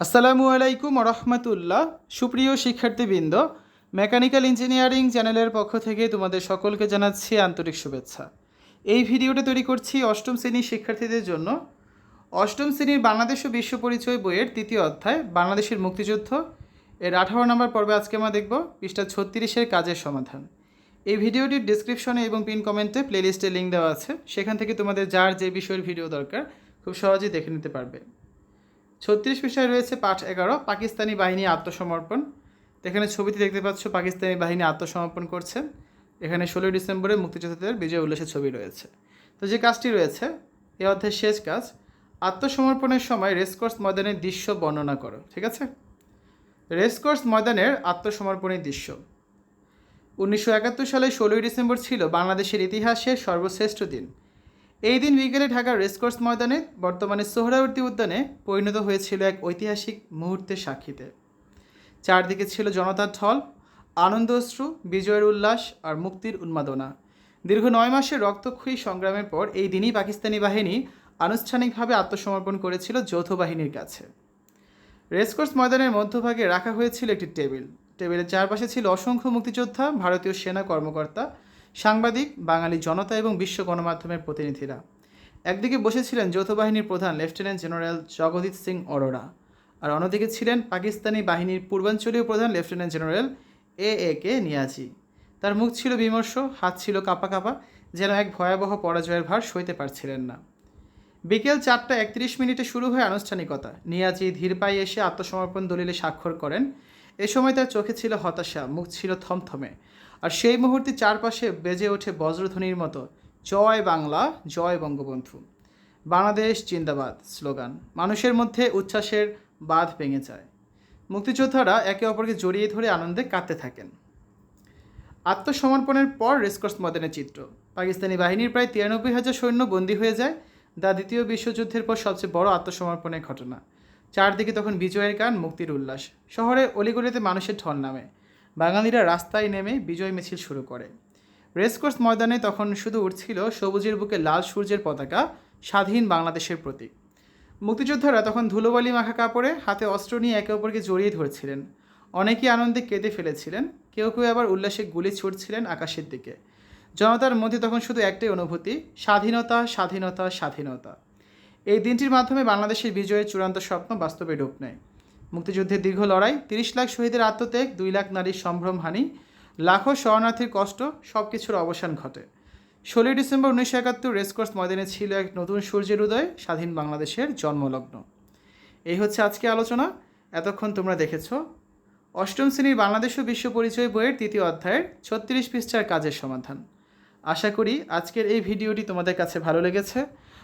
আসসালামু আলাইকুম রহমতুল্লাহ। সুপ্রিয় শিক্ষার্থীবৃন্দ, মেকানিক্যাল ইঞ্জিনিয়ারিং চ্যানেলের পক্ষ থেকে তোমাদের সকলকে জানাচ্ছি আন্তরিক শুভেচ্ছা। এই ভিডিওটা তৈরি করছি অষ্টম শ্রেণির শিক্ষার্থীদের জন্য। অষ্টম শ্রেণির বাংলাদেশ ও বিশ্ব পরিচয় বইয়ের তৃতীয় অধ্যায়, বাংলাদেশের মুক্তিযুদ্ধ। এর আঠারো নম্বর পর্বে আজকে আমরা দেখব পৃষ্ঠা ছত্রিশের কাজের সমাধান। এই ভিডিওটির ডিসক্রিপশনে এবং পিন কমেন্টে প্লেলিস্টে লিঙ্ক দেওয়া আছে। সেখান থেকে তোমাদের যার যে বিষয়ের ভিডিও দরকার, খুব সহজেই দেখে নিতে পারবে। ছত্রিশ পৃষ্ঠায় রয়েছে পাঠ এগারো। পাকিস্তানি বাহিনী আত্মসমর্পণ। এখানে ছবিতে দেখতে পাচ্ছ, পাকিস্তানি বাহিনী আত্মসমর্পণ করছেন এখানে ষোলোই ডিসেম্বরে মুক্তিযোদ্ধাদের বিজয় উল্লাসের ছবি রয়েছে। তো যে কাজটি রয়েছে, এ অধ্যায়ের শেষ কাজ, আত্মসমর্পণের সময় রেসকোর্স ময়দানের দৃশ্য বর্ণনা করো, ঠিক আছে? রেসকোর্স ময়দানের আত্মসমর্পণের দৃশ্য। উনিশশো একাত্তর সালে ষোলোই ডিসেম্বর ছিল বাংলাদেশের ইতিহাসের সর্বশ্রেষ্ঠ দিন। এই দিন বিকেলে ঢাকার রেসকোর্স ময়দানে বর্তমানে সোহরাবর্তী উদ্যানে পরিণত হয়েছিল এক ঐতিহাসিক মুহূর্তের সাক্ষীতে। চারদিকে ছিল জনতার ঢল, আনন্দ অশ্রু, বিজয়ের উল্লাস আর মুক্তির উন্মাদনা। দীর্ঘ নয় মাসের রক্তক্ষয়ী সংগ্রামের পর এই দিনই পাকিস্তানি বাহিনী আনুষ্ঠানিকভাবে আত্মসমর্পণ করেছিল যৌথ বাহিনীর কাছে। রেসকোর্স ময়দানের মধ্যভাগে রাখা হয়েছিল একটি টেবিল। টেবিলের চারপাশে ছিল অসংখ্য মুক্তিযোদ্ধা, ভারতীয় সেনা কর্মকর্তা সাংবাদিক, বাঙালি জনতা এবং বিশ্ব গণমাধ্যমের প্রতিনিধিরা। একদিকে বসেছিলেন যৌথ বাহিনীর প্রধান লেফটেন্যান্ট জেনারেল জগদীপ সিং অরোরা আর অন্যদিকে ছিলেন পাকিস্তানি বাহিনীর পূর্বাঞ্চলীয় প্রধান lieutenant general A A K Niazi. তার মুখ ছিল বিমর্ষ, হাত ছিল কাঁপা কাঁপা, যেন এক ভয়াবহ পরাজয়ের ভার সইতে পারছিলেন না। বিকেল চারটা একত্রিশ মিনিটে শুরু হয় আনুষ্ঠানিকতা। নিয়াজি ধীর পায়ে এসে আত্মসমর্পণ দলিলে স্বাক্ষর করেন। এ সময় তার চোখে ছিল হতাশা, মুখ ছিল থমথমে। আর সেই মুহূর্তে চারপাশে বেজে ওঠে বজ্রধ্বনির মতো, জয় বাংলা, জয় বঙ্গবন্ধু। বাংলাদেশ জিন্দাবাদ স্লোগান, মানুষের মধ্যে উচ্ছ্বাসের বাঁধ ভেঙে যায়। মুক্তিযোদ্ধারা একে অপরকে জড়িয়ে ধরে আনন্দে কাঁদতে থাকেন। আত্মসমর্পণের পর রেসকোর্স ময়দানের চিত্র। পাকিস্তানি বাহিনীর প্রায় তিরানব্বই হাজার সৈন্য বন্দী হয়ে যায় দা দ্বিতীয় বিশ্বযুদ্ধের পর সবচেয়ে বড় আত্মসমর্পণের ঘটনা। চারদিকে তখন বিজয়ের গান, মুক্তির উল্লাস। শহরে অলিগলিতে মানুষের ঢল নামে। বাঙালিরা রাস্তায় নেমে বিজয় মিছিল শুরু করে। রেসকোর্স ময়দানে তখন শুধু উঠছিল সবুজের বুকে লাল সূর্যের পতাকা, স্বাধীন বাংলাদেশের প্রতীক। মুক্তিযোদ্ধারা তখন ধুলোবালি মাখা কাপড়ে হাতে অস্ত্র নিয়ে একে অপরকে জড়িয়ে ধরছিলেন। অনেকেই আনন্দে কেঁদে ফেলেছিলেন, কেউ কেউ আবার উল্লাসে গুলি ছুটছিলেন আকাশের দিকে। জনতার মধ্যে তখন শুধু একটাই অনুভূতি, স্বাধীনতা স্বাধীনতা স্বাধীনতা। এই দিনটির মাধ্যমে বাংলাদেশের বিজয়ের চূড়ান্ত স্বপ্ন বাস্তবে রূপ নেয়। মুক্তিযুদ্ধের দীর্ঘ লড়াই, তিরিশ লাখ শহীদের আত্মত্যাগ, দুই লাখ নারীর সম্ভ্রমহানি লাখো শরণার্থীর কষ্ট সব কিছুর অবসান ঘটে। ষোলোই ডিসেম্বর উনিশশো একাত্তর রেসকোর্স ময়দানে ছিল এক নতুন সূর্যের উদয়, স্বাধীন বাংলাদেশের জন্মলগ্ন। এই হচ্ছে আজকে আলোচনা। এতক্ষণ তোমরা দেখেছ অষ্টম শ্রেণির বাংলাদেশ ও বিশ্ব পরিচয় বইয়ের তৃতীয় অধ্যায়ের ছত্রিশ পৃষ্ঠার কাজের সমাধান। আশা করি আজকের এই ভিডিওটি তোমাদের কাছে ভালো লেগেছে।